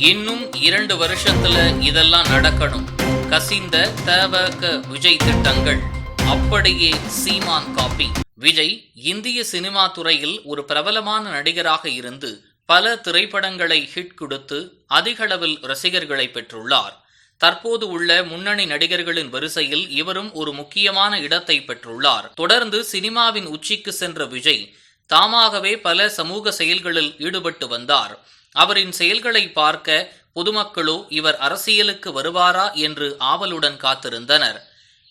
இன்னும் இரண்டு வருஷத்துல இதெல்லாம் நடக்கணும். கசிந்த தவக விஜய் திட்டங்கள். அப்படியே சீமான் காப்பி விஜய் இந்திய சினிமா துறையில் ஒரு பிரபலமான நடிகராக இருந்து பல திரைப்படங்களை ஹிட் கொடுத்து அதிகளவில் ரசிகர்களை பெற்றுள்ளார். தற்போது உள்ள முன்னணி நடிகர்களின் வரிசையில் இவரும் ஒரு முக்கியமான இடத்தை பெற்றுள்ளார். தொடர்ந்து சினிமாவின் உச்சிக்கு சென்ற விஜய் தாமாகவே பல சமூக செயல்களில் ஈடுபட்டு வந்தார். அவரின் செயல்களை பார்க்க பொதுமக்களோ இவர் அரசியலுக்கு வருவாரா என்று ஆவலுடன் காத்திருந்தனர்.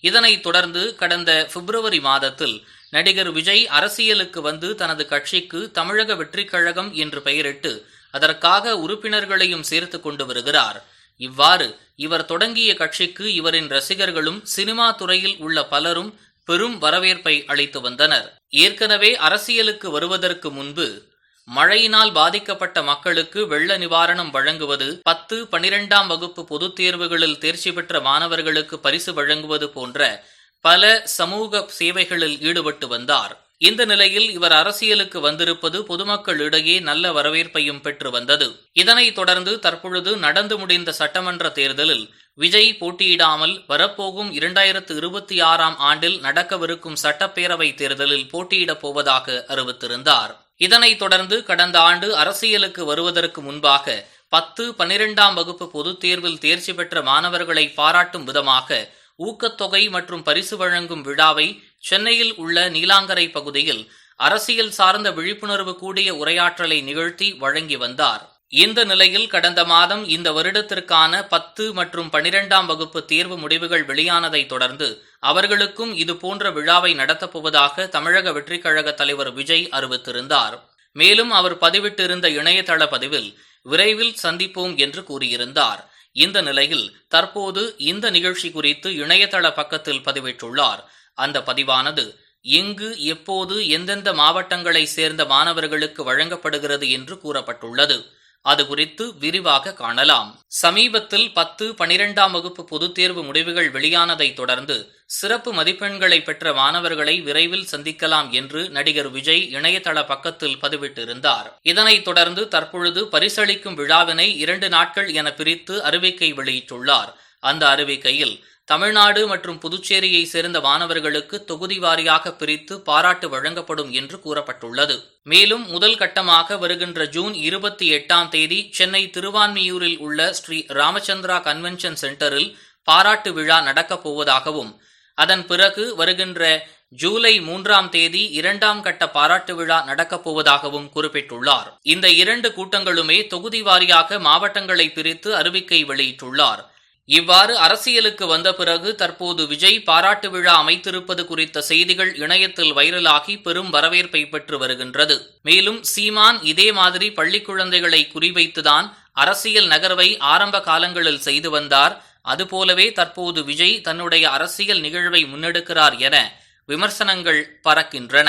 இதனைத் தொடர்ந்து கடந்த பிப்ரவரி மாதத்தில் நடிகர் விஜய் அரசியலுக்கு வந்து தனது கட்சிக்கு தமிழக வெற்றிக் கழகம் என்று பெயரிட்டு அதற்காக உறுப்பினர்களையும் சேர்த்து கொண்டு வருகிறார். இவ்வாறு இவர் தொடங்கிய கட்சிக்கு இவரின் ரசிகர்களும் சினிமா துறையில் உள்ள பலரும் பெரும் வரவேற்பை அளித்து வந்தனர். ஏற்கனவே அரசியலுக்கு வருவதற்கு முன்பு மழையினால் பாதிக்கப்பட்ட மக்களுக்கு வெள்ள நிவாரணம் வழங்குவது பத்து பனிரெண்டாம் வகுப்பு பொதுத் தேர்வுகளில் தேர்ச்சி பெற்ற மாணவர்களுக்கு பரிசு வழங்குவது போன்ற பல சமூக சேவைகளில் ஈடுபட்டு வந்தார். இந்த நிலையில் இவர் அரசியலுக்கு வந்திருப்பது பொதுமக்களிடையே நல்ல வரவேற்பையும் பெற்று வந்தது. இதனைத் தொடர்ந்து தற்பொழுது நடந்து முடிந்த சட்டமன்ற தேர்தலில் விஜய் போட்டியிடாமல் வரப்போகும் இரண்டாயிரத்து இருபத்தி ஆறாம் ஆண்டில் நடக்கவிருக்கும் சட்டப்பேரவை தேர்தலில் போட்டியிடப் போவதாக அறிவித்திருந்தார். இதனைத் தொடர்ந்து கடந்த ஆண்டு அரசியலுக்கு வருவதற்கு முன்பாக பத்து பனிரெண்டாம் வகுப்பு பொதுத் தேர்வில் தேர்ச்சி பெற்ற மாணவர்களை பாராட்டும் விதமாக ஊக்கத்தொகை மற்றும் பரிசு வழங்கும் விழாவை சென்னையில் உள்ள நீலாங்கரை பகுதியில் அரசியல் சார்ந்த விழிப்புணர்வு கூடிய உரையாற்றலை நிகழ்த்தி வழங்கி வந்தார். இந்த நிலையில் கடந்த மாதம் இந்த வருடத்திற்கான பத்து மற்றும் பனிரெண்டாம் வகுப்பு தேர்வு முடிவுகள் வெளியானதை தொடர்ந்து அவர்களுக்கும் இதுபோன்ற விழாவை நடத்தப்போவதாக தமிழக வெற்றிக் கழக தலைவர் விஜய் அறிவித்திருந்தார். மேலும் அவர் பதிவிட்டிருந்த இணையதள பதிவில் விரைவில் சந்திப்போம் என்று கூறியிருந்தார். இந்த நிலையில் தற்போது இந்த நிகழ்ச்சி குறித்து இணையதள பக்கத்தில் பதிவிட்டுள்ளார். அந்த பதிவானது எங்கு எப்போது எந்தெந்த மாவட்டங்களை சேர்ந்த மாணவர்களுக்கு வழங்கப்படுகிறது என்று கூறப்பட்டுள்ளது. அது குறித்து விரிவாக காணலாம். சமீபத்தில் பத்து பனிரெண்டாம் வகுப்பு பொதுத் தேர்வு முடிவுகள் வெளியானதை தொடர்ந்து சிறப்பு மதிப்பெண்களை பெற்ற மாணவர்களை விரைவில் சந்திக்கலாம் என்று நடிகர் விஜய் இணையதள பக்கத்தில் பதிவிட்டிருந்தார். இதனைத் தொடர்ந்து தற்பொழுது பரிசளிக்கும் விழாவினை இரண்டு நாட்கள் என பிரித்து அறிவிக்கை வெளியிட்டுள்ளார். அந்த அறிவிக்கையில் தமிழ்நாடு மற்றும் புதுச்சேரியை சேர்ந்த மாணவர்களுக்கு தொகுதி வாரியாக பிரித்து பாராட்டு வழங்கப்படும் என்று கூறப்பட்டுள்ளது. மேலும் முதல் கட்டமாக வருகின்ற ஜூன் இருபத்தி எட்டாம் தேதி சென்னை திருவான்மியூரில் உள்ள ஸ்ரீ ராமச்சந்திரா கன்வென்ஷன் சென்டரில் பாராட்டு விழா நடக்கப் போவதாகவும் அதன் பிறகு வருகின்ற ஜூலை மூன்றாம் தேதி இரண்டாம் கட்ட பாராட்டு விழா நடக்கப் போவதாகவும் குறிப்பிட்டுள்ளார். இந்த இரண்டு கூட்டங்களுமே தொகுதி வாரியாக மாவட்டங்களை பிரித்து அறிவிக்கை வெளியிட்டுள்ளார். இவ்வாறு அரசியலுக்கு வந்த பிறகு தற்போது விஜய் பாராட்டு விழா அமைத்திருப்பது குறித்த செய்திகள் இணையத்தில் வைரலாகி பெரும் வரவேற்பை பெற்று வருகின்றது. மேலும் சீமான் இதே மாதிரி பள்ளி குழந்தைகளை குறிவைத்துதான் அரசியல் நகர்வை ஆரம்ப காலங்களில் செய்து வந்தார். அதுபோலவே தற்போது விஜய் தன்னுடைய அரசியல் நிகழ்வை முன்னெடுக்கிறார் என விமர்சனங்கள் பறக்கின்றன